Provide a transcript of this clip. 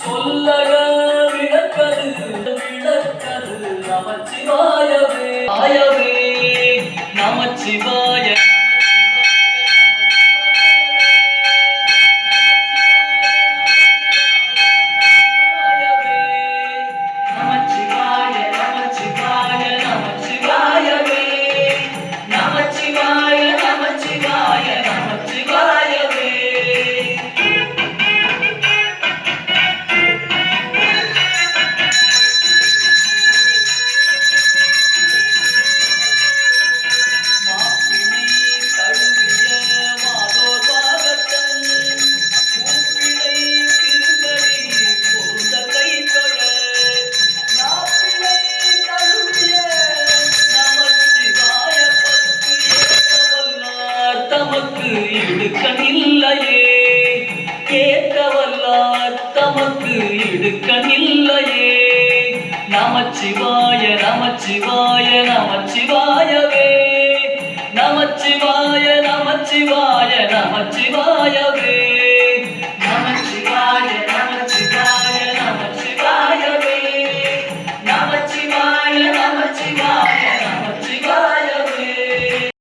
சொல்லக விளக்கது விளக்கது நமச்சிவாயவே. ஆயவே நமச்சிவாய தமக்கு இடுக்கனில்லையே. கேட்கவல்லார் தமக்கு இடுக்கனில்லையே. நமச்சிவாய நமச்சிவாய நமச்சிவாயவே. நமச்சிவாய நமச்சிவாய நமச்சிவாயவே.